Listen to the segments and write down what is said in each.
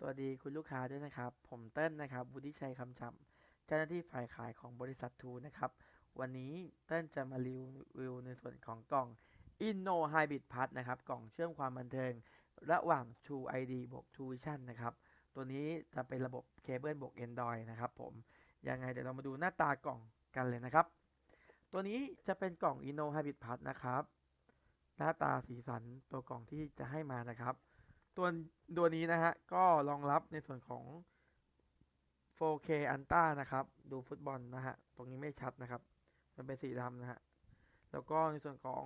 สวัสดีคุณลูกค้าด้วยนะครับ ผมเติ้ลนะครับวุฒิชัยคำจำเจ้าหน้าที่ฝ่ายขายของบริษัททูนะครับ วันนี้เติ้ลจะมารีวิวในส่วนของกล่อง Inno Hybrid Plus นะครับ กล่องเชื่อมความบันเทิง ระหว่าง True ID บวก True Vision นะครับ ตัวนี้จะเป็นระบบเคเบิลบวก Android นะครับผม ยังไงเดี๋ยวเรามาดูหน้าตากล่องกันเลยนะครับ ตัวนี้จะเป็นกล่อง Inno Hybrid Plus นะครับ หน้าตาสีสันตัวกล่องที่จะให้มานะครับ ตัวตัวนี้นะฮะ ก็รองรับในส่วนของ 4K Ultra นะครับ ดูฟุตบอลนะฮะ ตรงนี้ไม่ชัดนะครับ มันเป็นสีดำนะฮะ แล้วก็ในส่วนของ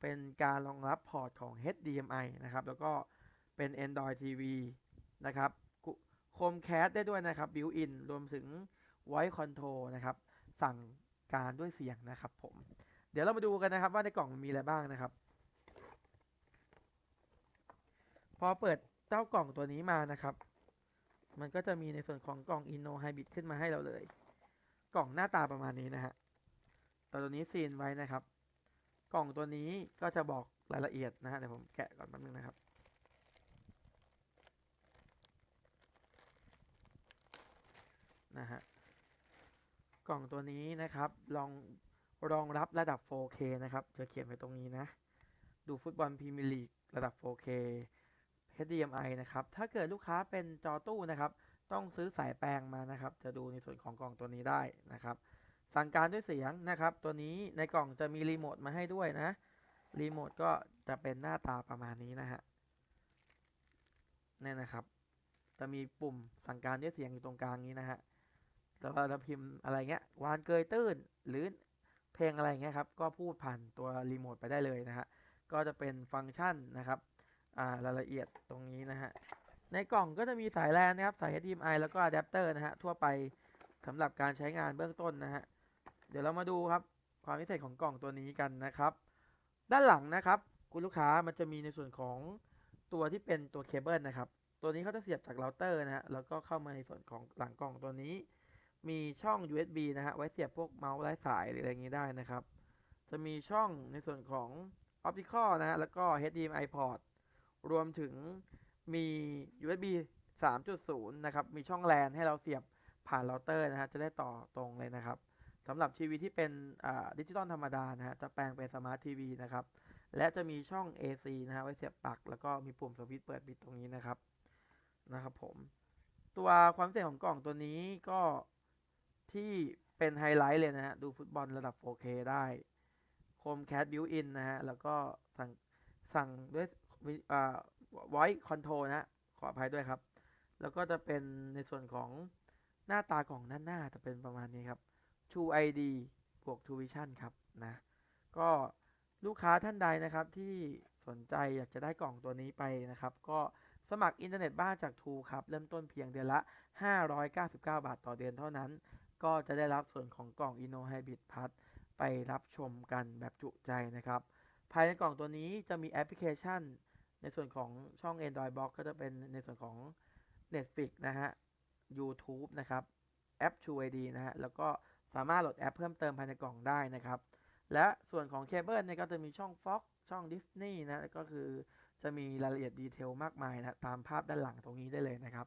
เป็นการรองรับพอร์ตของ HDMI นะครับ แล้วก็เป็น Android TV นะครับโคมแคสได้ด้วยนะครับ built in รวมถึง voice control นะครับ สั่งการด้วยเสียงนะครับผม เดี๋ยวเรามาดูกันนะครับว่าในกล่องมันมีอะไรบ้างนะครับ พอเปิดเจ้ากล่องตัวนี้มานะครับ มันก็จะมีในส่วนของกล่อง Inno Hybrid ขึ้นมาให้เราเลย กล่องหน้าตาประมาณนี้นะฮะตตัวนี้ซีนไว้นะครับ กล่องตัวนี้ก็จะบอกรายละเอียดนะฮะเดี๋ยวผมแกะก่อนแป๊บนึงนะครับนะฮะกล่องตัวนี้นะครับรองรองรับระดับ 4K นะครับจะเขียนไว้ตรงนี้นะ ดูฟุตบอลพรีเมียร์ลีกระดับ 4K HDMI นะครับ ถ้าเกิดลูกค้าเป็นจอตู้นะครับ ต้องซื้อสายแปลงมานะครับ จะดูในส่วนของกล่องตัวนี้ได้นะครับ สั่งการด้วยเสียงนะครับ ตัวนี้ในกล่องจะมีรีโมทมาให้ด้วยนะ รีโมทก็จะเป็นหน้าตาประมาณนี้นะฮะนี่นะครับ จะมีปุ่มสั่งการด้วยเสียงอยู่ตรงกลางนี้นะฮะแล้วเราพิมพ์อะไรเงี้ย วานเกยตื้นหรือเพลงอะไรเงี้ยครับ ก็พูดผ่านตัวรีโมทไปได้เลยนะฮะ ก็จะเป็นฟังก์ชันนะครับ่ารายละเอียดตรงนี้นะฮะ ในกล่องก็จะมีสายแลนนะครับ สาย HDMI แล้วก็อะแดปเตอร์นะฮะ ทั่วไปสำหรับการใช้งานเบื้องต้นนะฮะ เดี๋ยวเรามาดูครับความพิเศษของกล่องตัวนี้กันนะครับ ด้านหลังนะครับ คุณลูกค้ามันจะมีในส่วนของตัวที่เป็นตัวเคเบิลนะครับ ตัวนี้เขาจะเสียบจากเราเตอร์นะฮะ แล้วก็เข้ามาในส่วนของหลังกล่องตัวนี้ มีช่อง USB นะฮะ ไว้เสียบพวกเมาส์ไร้สายหรืออะไรอย่างนี้ได้นะครับ จะมีช่องในส่วนของ Optical นะฮะ แล้วก็ HDMI port รวมถึงมี USB 3.0 นะครับ มีช่องแลนให้เราเสียบผ่านเราเตอร์นะฮะ จะได้ต่อตรงเลยนะครับสำหรับทีวีที่เป็นดิจิตอลธรรมดานะฮะ จะแปลงเป็นสมาร์ททีวีนะครับ และจะมีช่อง AC นะฮะ ไว้เสียบปลั๊ก แล้วก็มีปุ่มสวิตช์เปิดปิดตรงนี้นะครับ นะครับผม ตัวความพิเศษของกล่องตัวนี้ก็ที่เป็นไฮไลท์เลยนะฮะ ดูฟุตบอลระดับ 4K ได้ โคมแคสบิวอินนะฮะ แล้วก็สั่งสั่งด้วย อ่า voice control นะขออภัยด้วยครับ แล้วก็จะเป็นในส่วนของหน้าตากล่องด้านหน้าจะเป็นประมาณนี้ครับ True ID บวก True Vision ครับนะก็ลูกค้าท่านใดนะครับที่สนใจอยากจะได้กล่องตัวนี้ไปนะครับ ก็สมัครอินเทอร์เน็ตบ้านจาก True ครับ เริ่มต้นเพียงเดือนละ 599 บาทต่อเดือนเท่านั้น ก็จะได้รับส่วนของกล่อง Inno Hybrid Plus ไปรับชมกันแบบจุใจนะครับ ภายในกล่องตัวนี้จะมีแอปพลิเคชัน ในส่วนของช่อง Android Box ก็จะเป็นในส่วนของ Netflix นะฮะ YouTube นะครับ แอป True ID นะฮะ แล้วก็สามารถโหลดแอปเพิ่มเติมภายในกล่องได้นะครับ และส่วนของเคเบิลเนี่ยก็จะมีช่อง Fox ช่อง Disney นะก็คือจะมีรายละเอียดดีเทลมากมายนะตามภาพด้านหลังตรงนี้ได้เลยนะครับ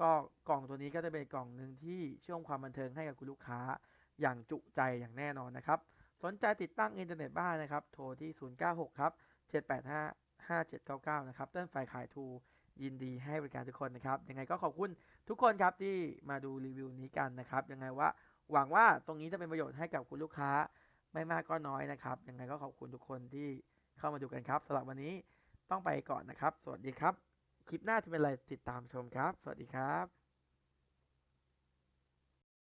ก็กล่องตัวนี้ก็จะเป็นกล่องหนึ่งที่เชื่อมความบันเทิงให้กับคุณลูกค้าอย่างจุใจอย่างแน่นอนนะครับ สนใจติดตั้งอินเทอร์เน็ตบ้านนะครับ โทรที่ 096 ครับ 785 5799 นะครับเต้นฝ่ายขายทูยินดีให้บริการทุกคนนะครับ ยังไงก็ขอบคุณทุกคนครับที่มาดูรีวิวนี้กันนะครับ ยังไงว่าหวังว่าตรงนี้จะเป็นประโยชน์ให้กับคุณลูกค้าไม่มากก็น้อยนะครับ ยังไงก็ขอบคุณทุกคนที่เข้ามาดูกันครับสำหรับวันนี้ต้องไปก่อนนะครับ สวัสดีครับ คลิปหน้าจะเป็นอะไรติดตามชมครับ สวัสดีครับ